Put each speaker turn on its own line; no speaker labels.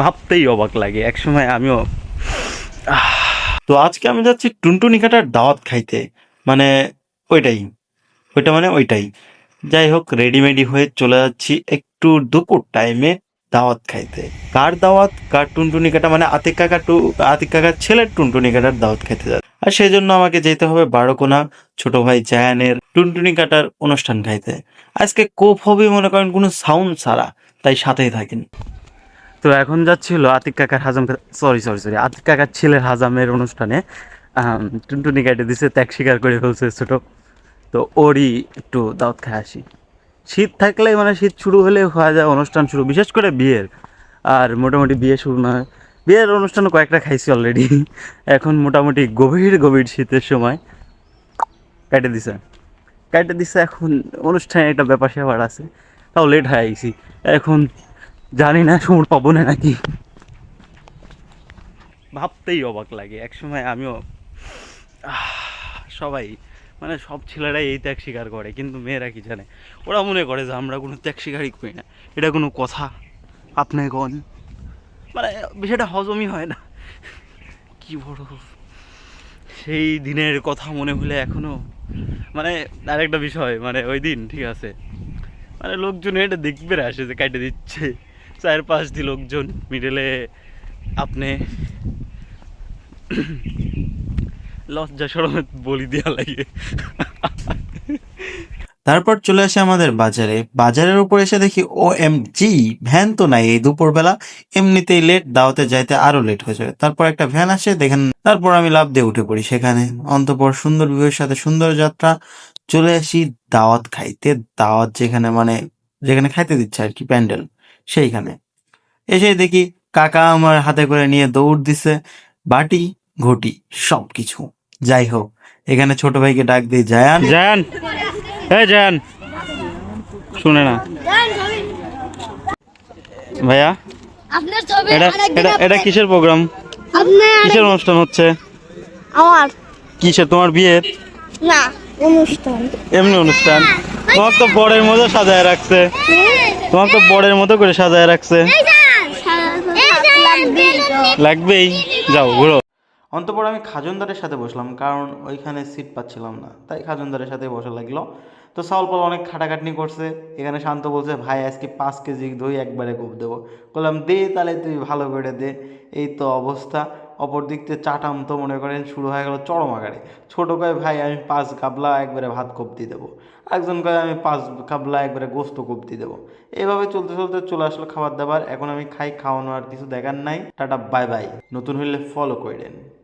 ভাবতেই অবাক লাগে। একসময় আমিও তো আজকে আমি যাচ্ছি টুনটুনি কাটার দাওয়াত খাইতে। মানে ওইটাই, ওইটা মানে ওইটাই। যাই হোক রেডিমেডি হয়ে চলে যাচ্ছি একটু দুপুর টাইমে দাওয়াত খাইতে। কার দাওয়াত? কার টুনটুনি কাটা মানে আতিক কাকা টু, আতিক কাকার ছেলের টুনটুনি কাটার দাওয়াত খাইতে যাচ্ছে। আর সেই জন্য আমাকে যেতে হবে বারোকোনা ছোট ভাই জায়ানের টুনটুনি কাটার অনুষ্ঠান খাইতে। আজকে কোপ হবে মনে করেন কোনো সাউন্ড ছাড়া, তাই সাথেই থাকেন। তো এখন যাচ্ছিল আতিক কাকার হাজাম সরি সরি সরি আতিক কাকার ছেলের হাজামের অনুষ্ঠানে টুনটুনি কাটে দিছে, ত্যাগ স্বীকার করে ফেলছে ছোট। তো ওরই একটু দাওয়াত খায় আসি। শীত থাকলে মানে শীত শুরু হলে হয়ে যায়, অনুষ্ঠান শুরু, বিশেষ করে বিয়ের। আর মোটামুটি বিয়ে শুরু না বিয়ের অনুষ্ঠান কয়েকটা খাইছি অলরেডি এখন মোটামুটি গভীর গভীর শীতের সময় কেটে দিছে। কেটে দিছে এখন, অনুষ্ঠানে একটা ব্যাপার স্যাপার আছে। তাও লেট হয়ে গেছি। এখন জানি না সময় পাবো না নাকি। ভাবতেই অবাক লাগে, একসময় আমিও সবাই মানে সব ছেলেরাই এই ত্যাগ স্বীকার করে, কিন্তু মেয়েরা কি জানে? ওরা মনে করে যে আমরা কোনো ত্যাগ স্বীকারই করি না। এটা কোনো কথা? আপনি কোন? মানে বিষয়টা হজমই হয় না। কি বড় সেই দিনের কথা মনে হলে এখনও মানে আরেকটা বিষয় মানে ওই দিন, ঠিক আছে? মানে লোকজন এটা দেখবে আসে যে কাটে দিচ্ছে। চার পাঁচ দি লোকজন মিডলে আপনি লজ্জা সরমে বলি দেওয়া লাগে।
তারপর চলে আসে আমাদের বাজারে। বাজারের উপর এসে দেখি ও এম জি ভ্যান তো নাই এই দুপুরবেলা। এমনিতেই লেট দাওয়াতে যাইতে আরও লেট হয়ে যাবে। তারপর একটা ভ্যান আসে, দেখেন, তারপর আমি লাভ দিয়ে উঠে পড়ি সেখানে। অন্তপর সুন্দর বিয়ের সাথে সুন্দর যাত্রা। চলে আসি দাওয়াত খাইতে। দাওয়াত যেখানে মানে যেখানে খাইতে দিচ্ছে আর কি, প্যান্ডেল। সেইখানে। এসে দেখি কাকা আমার হাতে করে নিয়ে দৌড় দিছে বাটি ঘটি সবকিছু। যাই হোক এখানে ছোট ভাইকে ডাক দিই জায়ান।
জান হ্যাঁ জান শুনে না। ভাইয়া
আপনার ছবি
এটা এটা এটা কিসের প্রোগ্রাম কিসের অনুষ্ঠান হচ্ছে?
আমার।
কিসের? তোমার বিয়ের?
না। অনুষ্ঠান।
এমনি অনুষ্ঠান। তোমার তো বড়ের মতো সাজায় রাখছে। তোমার তো বড়ের মতো করে সাজায় রাখছে। লাগবেই। যাও ঘুরো।
অন্তপর আমি খাজনদারের সাথে বসলাম কারণ ওইখানে সিট পাচ্ছিলাম না। তাই খাজনদারের সাথে বসা লাগল। তো সাউলপাল অনেক খাটাখাটনি করছে। এখানে শান্ত বলছে ভাই আজকে পাঁচ কেজি দই একবারে কোপ দেবো। বললাম দে তাহলে তুই ভালো করে দে। এই তো অবস্থা। অপর দিক থেকে চাটাম তো মনে করেন শুরু হয়ে গেল চরম আকারে। ছোটো কয়, ভাই, আমি পাঁচ কাবলা, একবারে ভাত কপতি দেবো। একজন কয়, আমি পাঁচ কাবলা, একবারে গোস্ত কপতি দেবো। এইভাবে চলতে চলতে চলে আসলো খাবার দাবার। এখন আমি খাই, খাওয়ানো আর কিছু দেখার নাই। Tata, bye bye. নতুন হইলে ফলো করে দেন